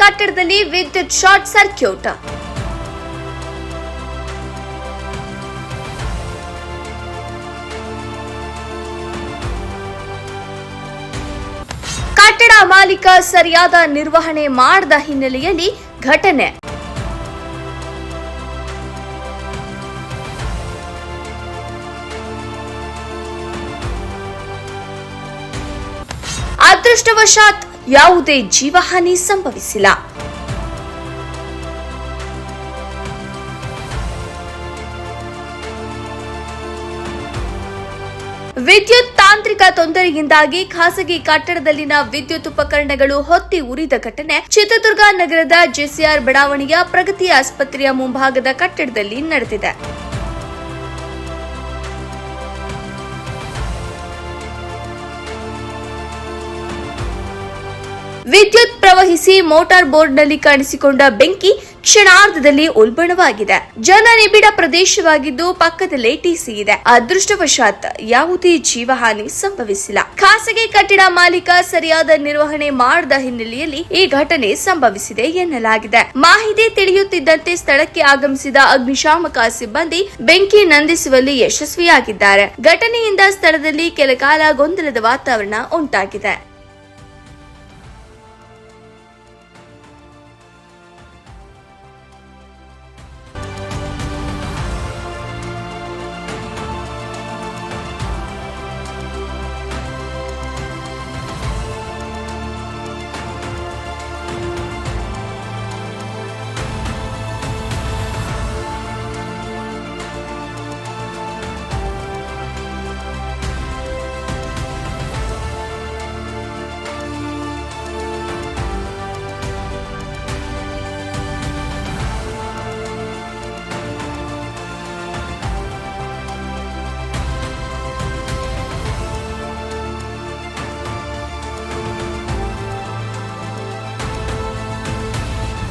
ಕಟ್ಟಡದಲ್ಲಿ ವಿದ್ಯುತ್ short circuit. ಕಟ್ಟಡ ಮಾಲೀಕ ಸರಿಯಾದ ನಿರ್ವಹಣೆ ಮಾಡದ ಹಿನ್ನೆಲೆಯಲ್ಲಿ ಘಟನೆ. ಅದೃಷ್ಟವಶಾತ್ ಯಾವುದೇ ಜೀವಹಾನಿ ಸಂಭವಿಸಿಲ್ಲ. ವಿದ್ಯುತ್ ತಾಂತ್ರಿಕ ತೊಂದರೆಯಿಂದಾಗಿ ಖಾಸಗಿ ಕಟ್ಟಡದಲ್ಲಿನ ವಿದ್ಯುತ್ ಉಪಕರಣಗಳು ಹೊತ್ತಿ ಉರಿದ ಘಟನೆ ಚಿತ್ರದುರ್ಗ ನಗರದ ಜೆಸಿಆರ್ ಬಡಾವಣೆಯ ಪ್ರಗತಿ ಆಸ್ಪತ್ರೆಯ ಮುಂಭಾಗದ ಕಟ್ಟಡದಲ್ಲಿ ನಡೆದಿದೆ. ವಿದ್ಯುತ್ ಪ್ರವಹಿಸಿ ಮೋಟಾರ್ ಬೋರ್ಡ್ನಲ್ಲಿ ಕಾಣಿಸಿಕೊಂಡ ಬೆಂಕಿ ಕ್ಷಣಾರ್ಧದಲ್ಲಿ ಉಲ್ಬಣವಾಗಿದೆ. ಜನನಿಬಿಡ ಪ್ರದೇಶವಾಗಿದ್ದು ಪಕ್ಕದಲ್ಲೇ ಟಿಸಿ ಇದೆ. ಅದೃಷ್ಟವಶಾತ್ ಯಾವುದೇ ಜೀವಹಾನಿ ಸಂಭವಿಸಿಲ್ಲ. ಖಾಸಗಿ ಕಟ್ಟಡ ಮಾಲೀಕ ಸರಿಯಾದ ನಿರ್ವಹಣೆ ಮಾಡದ ಹಿನ್ನೆಲೆಯಲ್ಲಿ ಈ ಘಟನೆ ಸಂಭವಿಸಿದೆ ಎನ್ನಲಾಗಿದೆ. ಮಾಹಿತಿ ತಿಳಿಯುತ್ತಿದ್ದಂತೆ ಸ್ಥಳಕ್ಕೆ ಆಗಮಿಸಿದ ಅಗ್ನಿಶಾಮಕ ಸಿಬ್ಬಂದಿ ಬೆಂಕಿ ನಂದಿಸುವಲ್ಲಿ ಯಶಸ್ವಿಯಾಗಿದ್ದಾರೆ. ಘಟನೆಯಿಂದ ಸ್ಥಳದಲ್ಲಿ ಕೆಲ ಕಾಲ ಗೊಂದಲದ ವಾತಾವರಣ ಉಂಟಾಗಿದೆ.